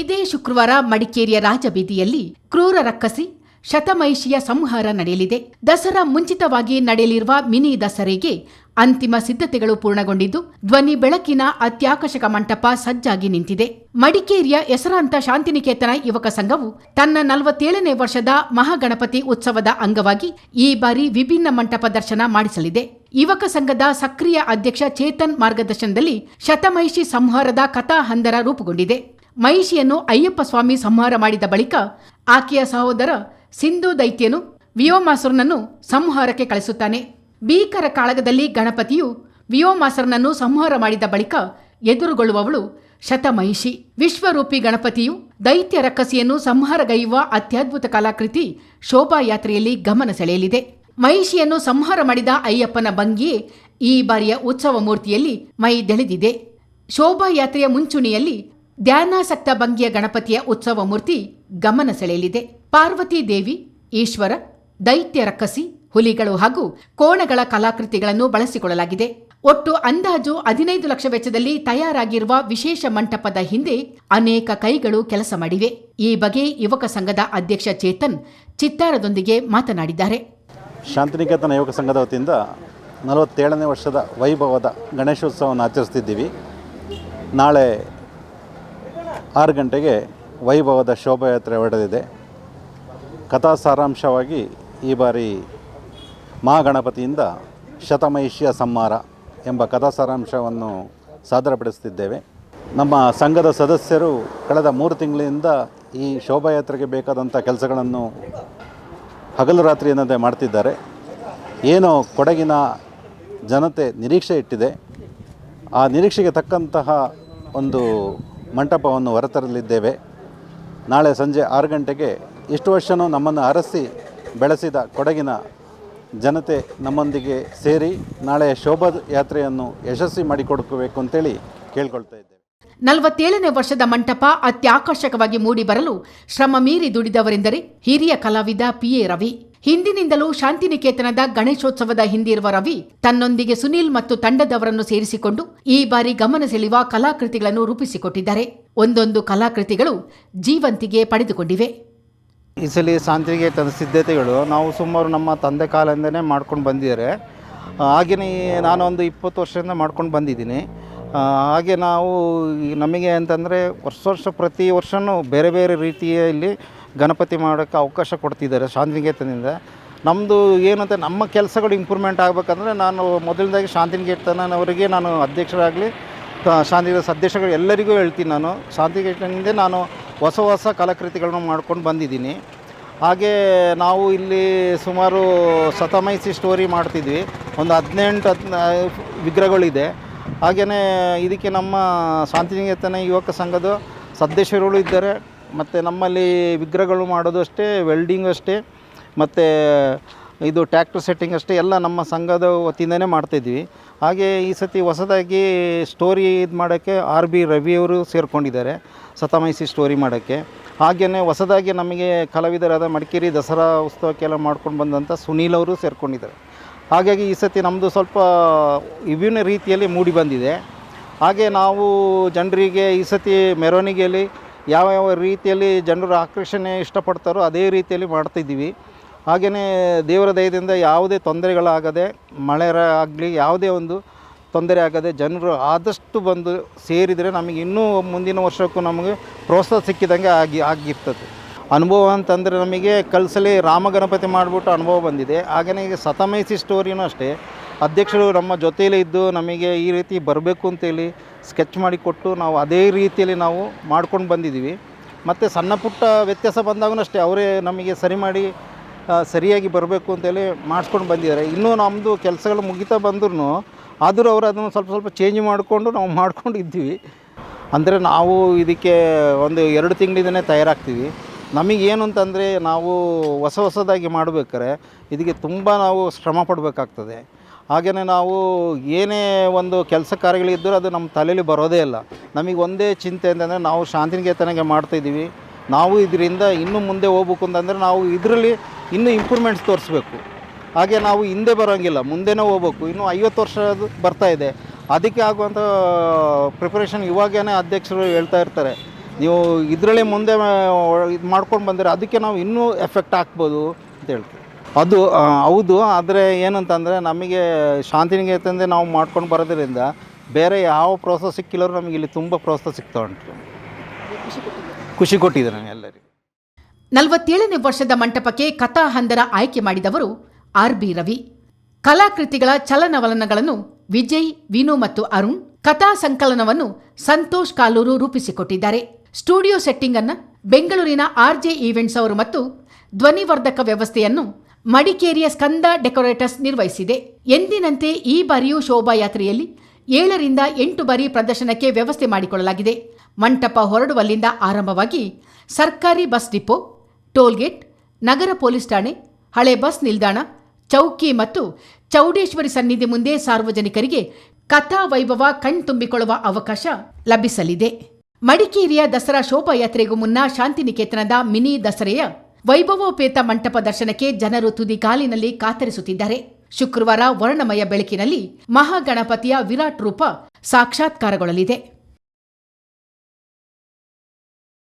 ಇದೇ ಶುಕ್ರವಾರ ಮಡಿಕೇರಿಯ ರಾಜಬೀದಿಯಲ್ಲಿ ಕ್ರೂರ ರಕ್ಕಸಿ ಶತಮೈಷಿಯ ಸಂಹಾರ ನಡೆಯಲಿದೆ. ದಸರಾ ಮುಂಚಿತವಾಗಿ ನಡೆಯಲಿರುವ ಮಿನಿ ದಸರೆಗೆ ಅಂತಿಮ ಸಿದ್ಧತೆಗಳು ಪೂರ್ಣಗೊಂಡಿದ್ದು, ಧ್ವನಿ ಬೆಳಕಿನ ಅತ್ಯಾಕರ್ಷಕ ಮಂಟಪ ಸಜ್ಜಾಗಿ ನಿಂತಿದೆ. ಮಡಿಕೇರಿಯ ಹೆಸರಾಂತ ಶಾಂತಿನಿಕೇತನ ಯುವಕ ಸಂಘವು ತನ್ನ ನಲವತ್ತೇಳನೇ ವರ್ಷದ ಮಹಾಗಣಪತಿ ಉತ್ಸವದ ಅಂಗವಾಗಿ ಈ ಬಾರಿ ವಿಭಿನ್ನ ಮಂಟಪ ದರ್ಶನ ಮಾಡಿಸಲಿದೆ. ಯುವಕ ಸಂಘದ ಸಕ್ರಿಯ ಅಧ್ಯಕ್ಷ ಚೇತನ್ ಮಾರ್ಗದರ್ಶನದಲ್ಲಿ ಶತಮಹಿಷಿ ಸಂಹಾರದ ಕಥಾ ಹಂದರ ರೂಪುಗೊಂಡಿದೆ. ಮಹಿಷಿಯನ್ನು ಅಯ್ಯಪ್ಪ ಸ್ವಾಮಿ ಸಂಹಾರ ಮಾಡಿದ ಬಳಿಕ ಆಕೆಯ ಸಹೋದರ ಸಿಂಧು ದೈತ್ಯನು ವಿಯೋಮಾಸುರನನ್ನು ಸಂಹಾರಕ್ಕೆ ಕಳಿಸುತ್ತಾನೆ. ಭೀಕರ ಕಾಳಗದಲ್ಲಿ ಗಣಪತಿಯು ವಿಯೋಮಾಸುರನನ್ನು ಸಂಹಾರ ಮಾಡಿದ ಬಳಿಕ ಎದುರುಗೊಳ್ಳುವವಳು ಶತಮಹಿಷಿ. ವಿಶ್ವರೂಪಿ ಗಣಪತಿಯು ದೈತ್ಯ ರಕ್ಕಸಿಯನ್ನು ಸಂಹಾರಗೈಯುವ ಅತ್ಯದ್ಭುತ ಕಲಾಕೃತಿ ಶೋಭಾಯಾತ್ರೆಯಲ್ಲಿ ಗಮನ ಸೆಳೆಯಲಿದೆ. ಮಹಿಷಿಯನ್ನು ಸಂಹಾರ ಮಾಡಿದ ಅಯ್ಯಪ್ಪನ ಭಂಗಿಯೇ ಈ ಬಾರಿಯ ಉತ್ಸವ ಮೂರ್ತಿಯಲ್ಲಿ ಮೈ ದೆಳೆದಿದೆ. ಶೋಭಾಯಾತ್ರೆಯ ಮುಂಚೂಣಿಯಲ್ಲಿ ಧ್ಯಾನಾಸಕ್ತ ಭಂಗಿಯ ಗಣಪತಿಯ ಉತ್ಸವ ಮೂರ್ತಿ ಗಮನ ಸೆಳೆಯಲಿದೆ. ಪಾರ್ವತಿ ದೇವಿ, ಈಶ್ವರ, ದೈತ್ಯ ರಕ್ಕಸಿ, ಹುಲಿಗಳು ಹಾಗೂ ಕೋಣಗಳ ಕಲಾಕೃತಿಗಳನ್ನು ಬಳಸಿಕೊಳ್ಳಲಾಗಿದೆ. ಒಟ್ಟು ಅಂದಾಜು ಹದಿನೈದು ಲಕ್ಷ ವೆಚ್ಚದಲ್ಲಿ ತಯಾರಾಗಿರುವ ವಿಶೇಷ ಮಂಟಪದ ಹಿಂದೆ ಅನೇಕ ಕೈಗಳು ಕೆಲಸ ಮಾಡಿವೆ. ಈ ಬಗ್ಗೆ ಯುವಕ ಸಂಘದ ಅಧ್ಯಕ್ಷ ಚೇತನ್ ಚಿತ್ತಾರದೊಂದಿಗೆ ಮಾತನಾಡಿದ್ದಾರೆ. ಶಾಂತಿನಿಕೇತನ ಯುವಕ ಸಂಘದ ವತಿಯಿಂದ ನಲವತ್ತೇಳನೇ ವರ್ಷದ ವೈಭವದ ಗಣೇಶೋತ್ಸವವನ್ನು ಆಚರಿಸ್ತಿದ್ದೀವಿ. ನಾಳೆ ಆರು ಗಂಟೆಗೆ ವೈಭವದ ಶೋಭಾಯಾತ್ರೆ ಹೊಡೆದಿದೆ ಕಥಾ ಸಾರಾಂಶವಾಗಿ ಈ ಬಾರಿ ಮಹಾಗಣಪತಿಯಿಂದ ಶತಮಹಿಷ್ಯ ಸಂಹಾರ ಎಂಬ ಕಥಾ ಸಾರಾಂಶವನ್ನು ಸಾದರಪಡಿಸುತ್ತಿದ್ದೇವೆ. ನಮ್ಮ ಸಂಘದ ಸದಸ್ಯರು ಕಳೆದ ಮೂರು ತಿಂಗಳಿಂದ ಈ ಶೋಭಾಯಾತ್ರೆಗೆ ಬೇಕಾದಂಥ ಕೆಲಸಗಳನ್ನು ಹಗಲು ರಾತ್ರಿ ಎನ್ನದೇ ಮಾಡ್ತಿದ್ದಾರೆ. ಏನೋ ಕೊಡಗಿನ ಜನತೆ ನಿರೀಕ್ಷೆ ಇಟ್ಟಿದೆ. ಆ ನಿರೀಕ್ಷೆಗೆ ತಕ್ಕಂತಹ ಒಂದು ಮಂಟಪವನ್ನು ಹೊರತರಲಿದ್ದೇವೆ. ನಾಳೆ ಸಂಜೆ ಆರು ಗಂಟೆಗೆ ಇಷ್ಟು ವರ್ಷವೂ ನಮ್ಮನ್ನು ಅರಸಿ ಬೆಳೆಸಿದ ಕೊಡಗಿನ ಜನತೆ ನಮ್ಮೊಂದಿಗೆ ಸೇರಿ ನಾಳೆ ಶೋಭಾ ಯಾತ್ರೆಯನ್ನು ಯಶಸ್ವಿ ಮಾಡಿಕೊಡಬೇಕು ಅಂತೇಳಿ ಕೇಳ್ಕೊಳ್ತಾ ಇದ್ದೇವೆ. ನಲವತ್ತೇಳನೇ ವರ್ಷದ ಮಂಟಪ ಅತ್ಯಾಕರ್ಷಕವಾಗಿ ಮೂಡಿಬರಲು ಶ್ರಮ ಮೀರಿ ದುಡಿದವರೆಂದರೆ ಹಿರಿಯ ಕಲಾವಿದ ಎ ರವಿ. ಹಿಂದಿನಿಂದಲೂ ಶಾಂತಿನಿಕೇತನದ ಗಣೇಶೋತ್ಸವದ ಹಿಂದಿರುವ ರವಿ, ತನ್ನೊಂದಿಗೆ ಸುನೀಲ್ ಮತ್ತು ತಂಡದವರನ್ನು ಸೇರಿಸಿಕೊಂಡು ಈ ಬಾರಿ ಗಮನ ಸೆಳೆಯುವ ಕಲಾಕೃತಿಗಳನ್ನು ರೂಪಿಸಿಕೊಟ್ಟಿದ್ದಾರೆ. ಒಂದೊಂದು ಕಲಾಕೃತಿಗಳು ಜೀವಂತಿಗೆ ಪಡೆದುಕೊಂಡಿವೆ. ಈ ಸಲ ಶಾಂತಿನಿಕೇತನ ಸಿದ್ಧತೆಗಳು ನಾವು ಸುಮಾರು ನಮ್ಮ ತಂದೆ ಕಾಲದಿಂದನೇ ಮಾಡ್ಕೊಂಡು ಬಂದಿದ್ದಾರೆ. ಹಾಗೆಯೇ ಒಂದು ಇಪ್ಪತ್ತು ವರ್ಷದಿಂದ ಮಾಡ್ಕೊಂಡು ಬಂದಿದ್ದೀನಿ. ಹಾಗೆ ನಾವು ನಮಗೆ ಅಂತಂದರೆ ವರ್ಷ ವರ್ಷ ಪ್ರತಿ ವರ್ಷವೂ ಬೇರೆ ಬೇರೆ ರೀತಿಯಲ್ಲಿ ಗಣಪತಿ ಮಾಡೋಕ್ಕೆ ಅವಕಾಶ ಕೊಡ್ತಿದ್ದಾರೆ ಶಾಂತಿನಿಕೇತನದಿಂದ. ನಮ್ಮದು ಏನಂತ ನಮ್ಮ ಕೆಲಸಗಳು ಇಂಪ್ರೂವ್ಮೆಂಟ್ ಆಗಬೇಕಂದ್ರೆ ನಾನು ಮೊದಲನೇದಾಗಿ ಶಾಂತಿನಿಕೇತನವರಿಗೆ ನಾನು ಅಧ್ಯಕ್ಷರಾಗಲಿ ಶಾಂತಿ ಅಧ್ಯಕ್ಷಗಳು ಎಲ್ಲರಿಗೂ ಹೇಳ್ತೀನಿ ನಾನು. ಶಾಂತಿನಿಕೇತನದಿಂದ ನಾನು ಹೊಸ ಹೊಸ ಕಲಾಕೃತಿಗಳನ್ನು ಮಾಡ್ಕೊಂಡು ಬಂದಿದ್ದೀನಿ. ಹಾಗೆ ನಾವು ಇಲ್ಲಿ ಸುಮಾರು ಶತಮೈಸಿ ಸ್ಟೋರಿ ಮಾಡ್ತಿದ್ವಿ. ಒಂದು ಹದಿನೆಂಟು ಹದ್ ವಿಗ್ರಹಗಳಿದೆ. ಹಾಗೆಯೇ ಇದಕ್ಕೆ ನಮ್ಮ ಶಾಂತಿನಿಕೇತನ ಯುವಕ ಸಂಘದ ಸದಸ್ಯರುಗಳು ಇದ್ದಾರೆ. ಮತ್ತು ನಮ್ಮಲ್ಲಿ ವಿಗ್ರಹಗಳು ಮಾಡೋದು ಅಷ್ಟೇ ವೆಲ್ಡಿಂಗ್ ಅಷ್ಟೇ, ಮತ್ತು ಇದು ಟ್ಯಾಕ್ಟರ್ ಸೆಟ್ಟಿಂಗ್ ಅಷ್ಟೇ, ಎಲ್ಲ ನಮ್ಮ ಸಂಘದ ವತಿಯಿಂದನೇ ಮಾಡ್ತಾಯಿದ್ವಿ ಹಾಗೆ ಈ ಸತಿ ಹೊಸದಾಗಿ ಸ್ಟೋರಿ ಇದು ಮಾಡೋಕ್ಕೆ ಆರ್ ಬಿ ರವಿಯವರು ಸೇರಿಕೊಂಡಿದ್ದಾರೆ, ಸತಮೈಸಿ ಸ್ಟೋರಿ ಮಾಡೋಕ್ಕೆ. ಹಾಗೆಯೇ ಹೊಸದಾಗಿ ನಮಗೆ ಕಲಾವಿದರಾದ ಮಡಿಕೇರಿ ದಸರಾ ಉತ್ಸವಕ್ಕೆಲ್ಲ ಮಾಡ್ಕೊಂಡು ಬಂದಂಥ ಸುನೀಲ್ ಅವರು ಸೇರಿಕೊಂಡಿದ್ದಾರೆ. ಹಾಗಾಗಿ ಈ ಸತಿ ನಮ್ಮದು ಸ್ವಲ್ಪ ವಿಭಿನ್ನ ರೀತಿಯಲ್ಲಿ ಮೂಡಿ ಬಂದಿದೆ. ಹಾಗೆ ನಾವು ಜನರಿಗೆ ಈ ಸತಿ ಮೆರವಣಿಗೆಯಲ್ಲಿ ಯಾವ ಯಾವ ರೀತಿಯಲ್ಲಿ ಜನರು ಆಕರ್ಷಣೆ ಇಷ್ಟಪಡ್ತಾರೋ ಅದೇ ರೀತಿಯಲ್ಲಿ ಮಾಡ್ತಿದ್ದೀವಿ. ಹಾಗೆಯೇ ದೇವರ ದಯದಿಂದ ಯಾವುದೇ ತೊಂದರೆಗಳಾಗದೆ ಮಳೆ ಆಗಲಿ, ಯಾವುದೇ ಒಂದು ತೊಂದರೆ ಆಗದೆ ಜನರು ಆದಷ್ಟು ಬಂದು ಸೇರಿದರೆ ನಮಗೆ ಇನ್ನೂ ಮುಂದಿನ ವರ್ಷಕ್ಕೂ ನಮಗೆ ಪ್ರೋತ್ಸಾಹ ಸಿಕ್ಕಿದಂಗೆ ಆಗಿ, ಆಗಿರ್ತದೆ. ಅನುಭವ ಅಂತಂದರೆ ನಮಗೆ ಕಲ್ಸಲಿ ರಾಮಗಣಪತಿ ಮಾಡಿಬಿಟ್ಟು ಅನುಭವ ಬಂದಿದೆ. ಹಾಗೆಯೇ ಈಗ ಸತಮೈಸಿ ಸ್ಟೋರಿನೂ ಅಷ್ಟೇ. ಅಧ್ಯಕ್ಷರು ನಮ್ಮ ಜೊತೆಯಲ್ಲೇ ಇದ್ದು ನಮಗೆ ಈ ರೀತಿ ಬರಬೇಕು ಅಂತೇಳಿ ಸ್ಕೆಚ್ ಮಾಡಿಕೊಟ್ಟು ನಾವು ಅದೇ ರೀತಿಯಲ್ಲಿ ನಾವು ಮಾಡ್ಕೊಂಡು ಬಂದಿದ್ದೀವಿ. ಮತ್ತು ಸಣ್ಣ ಪುಟ್ಟ ವ್ಯತ್ಯಾಸ ಬಂದಾಗೂ ಅಷ್ಟೇ, ಅವರೇ ನಮಗೆ ಸರಿ ಮಾಡಿ ಸರಿಯಾಗಿ ಬರಬೇಕು ಅಂತೇಳಿ ಮಾಡಿಸ್ಕೊಂಡು ಬಂದಿದ್ದಾರೆ. ಇನ್ನೂ ನಮ್ಮದು ಕೆಲಸಗಳು ಮುಗಿತಾ ಬಂದ್ರೂ ಆದರೂ ಅವರು ಅದನ್ನು ಸ್ವಲ್ಪ ಸ್ವಲ್ಪ ಚೇಂಜ್ ಮಾಡಿಕೊಂಡು ನಾವು ಮಾಡ್ಕೊಂಡು ಇದ್ದೀವಿ. ಅಂದರೆ ನಾವು ಇದಕ್ಕೆ ಒಂದು ಎರಡು ತಿಂಗಳಿಂದನೇ ತಯಾರಾಗ್ತೀವಿ. ನಮಗೇನು ಅಂತಂದರೆ ನಾವು ಹೊಸ ಹೊಸದಾಗಿ ಮಾಡಬೇಕಾರೆ ಇದಕ್ಕೆ ತುಂಬ ನಾವು ಶ್ರಮ ಪಡಬೇಕಾಗ್ತದೆ. ಹಾಗೆಯೇ ನಾವು ಏನೇ ಒಂದು ಕೆಲಸ ಕಾರ್ಯಗಳಿದ್ದರೂ ಅದು ನಮ್ಮ ತಲೆಯಲ್ಲಿ ಬರೋದೇ ಇಲ್ಲ. ನಮಗೆ ಒಂದೇ ಚಿಂತೆ ಅಂತಂದರೆ ನಾವು ಶಾಂತಿನಿಕೇತನಗೆ ಮಾಡ್ತಾಯಿದ್ದೀವಿ ನಾವು ಇದರಿಂದ ಇನ್ನೂ ಮುಂದೆ ಹೋಗ್ಬೇಕು ಅಂತಂದರೆ ನಾವು ಇದರಲ್ಲಿ ಇನ್ನೂ ಇಂಪ್ರೂವ್ಮೆಂಟ್ಸ್ ತೋರಿಸ್ಬೇಕು. ಹಾಗೆ ನಾವು ಹಿಂದೆ ಬರೋಂಗಿಲ್ಲ, ಮುಂದೆನೇ ಹೋಗ್ಬೇಕು. ಇನ್ನೂ ಐವತ್ತು ವರ್ಷ ಬರ್ತಾ ಇದೆ. ಅದಕ್ಕೆ ಆಗುವಂಥ ಪ್ರಿಪ್ರೇಷನ್ ಇವಾಗೇ ಅಧ್ಯಕ್ಷರು ಹೇಳ್ತಾ ಇರ್ತಾರೆ. ನೀವು ಇದರಲ್ಲೇ ಮುಂದೆ ಇದು ಮಾಡ್ಕೊಂಡು ಬಂದರೆ ಅದಕ್ಕೆ ನಾವು ಇನ್ನೂ ಎಫೆಕ್ಟ್ ಆಗ್ಬೋದು ಅಂತ ಹೇಳ್ತೀವಿ. ಅದು ಹೌದು, ಆದರೆ ಏನಂತಂದರೆ ನಮಗೆ ಶಾಂತಿನಿಕೇತನದಿಂದ ನಾವು ಮಾಡ್ಕೊಂಡು ಬರೋದ್ರಿಂದ ಬೇರೆ ಯಾವ ಪ್ರೋತ್ಸಾಹ ಸಿಕ್ಕಿಲ್ಲರೂ ನಮಗೆ ಇಲ್ಲಿ ತುಂಬ ಪ್ರೋತ್ಸಾಹ ಸಿಗ್ತಾ ಉಂಟು. ಖುಷಿ ಕೊಟ್ಟಿದೆ ನಮಗೆ ಎಲ್ಲರಿಗೂ. ನಲವತ್ತೇಳನೇ ವರ್ಷದ ಮಂಟಪಕ್ಕೆ ಕಥಾ ಹಂದರ ಆಯ್ಕೆ ಮಾಡಿದವರು ಆರ್ ಬಿ ರವಿ. ಕಲಾಕೃತಿಗಳ ಚಲನವಲನಗಳನ್ನು ವಿಜಯ್, ವಿನು ಮತ್ತು ಅರುಣ್, ಕಥಾ ಸಂಕಲನವನ್ನು ಸಂತೋಷ್ ಕಾಲೂರು ರೂಪಿಸಿಕೊಟ್ಟಿದ್ದಾರೆ. ಸ್ಟುಡಿಯೋ ಸೆಟ್ಟಿಂಗ್ ಅನ್ನು ಬೆಂಗಳೂರಿನ ಆರ್ಜೆ ಈವೆಂಟ್ಸ್ ಅವರು ಮತ್ತು ಧ್ವನಿವರ್ಧಕ ವ್ಯವಸ್ಥೆಯನ್ನು ಮಡಿಕೇರಿಯ ಸ್ಕಂದ ಡೆಕೋರೇಟರ್ಸ್ ನಿರ್ವಹಿಸಿದೆ. ಎಂದಿನಂತೆ ಈ ಬಾರಿಯೂ ಶೋಭಾಯಾತ್ರೆಯಲ್ಲಿ ಏಳರಿಂದ ಎಂಟು ಬಾರಿ ಪ್ರದರ್ಶನಕ್ಕೆ ವ್ಯವಸ್ಥೆ ಮಾಡಿಕೊಳ್ಳಲಾಗಿದೆ. ಮಂಟಪ ಹೊರಡುವಲ್ಲಿಂದ ಆರಂಭವಾಗಿ ಸರ್ಕಾರಿ ಬಸ್ ಡಿಪೋ, ಟೋಲ್ಗೇಟ್, ನಗರ ಪೊಲೀಸ್ ಠಾಣೆ, ಹಳೆ ಬಸ್ ನಿಲ್ದಾಣ, ಚೌಕಿ ಮತ್ತು ಚೌಡೇಶ್ವರಿ ಸನ್ನಿಧಿ ಮುಂದೆ ಸಾರ್ವಜನಿಕರಿಗೆ ಕಥಾ ವೈಭವ ಕಣ್ತುಂಬಿಕೊಳ್ಳುವ ಅವಕಾಶ ಲಭಿಸಲಿದೆ. ಮಡಿಕೇರಿಯ ದಸರಾ ಶೋಭಾಯಾತ್ರೆಗೂ ಮುನ್ನ ಶಾಂತಿನಿಕೇತನದ ಮಿನಿ ದಸರೆಯ ವೈಭವೋಪೇತ ಮಂಟಪ ದರ್ಶನಕ್ಕೆ ಜನರು ತುದಿಗಾಲಿನಲ್ಲಿ ಕಾತರಿಸುತ್ತಿದ್ದಾರೆ. ಶುಕ್ರವಾರ ವರ್ಣಮಯ ಬೆಳಕಿನಲ್ಲಿ ಮಹಾಗಣಪತಿಯ ವಿರಾಟ್ ರೂಪ ಸಾಕ್ಷಾತ್ಕಾರಗೊಳ್ಳಲಿದೆ.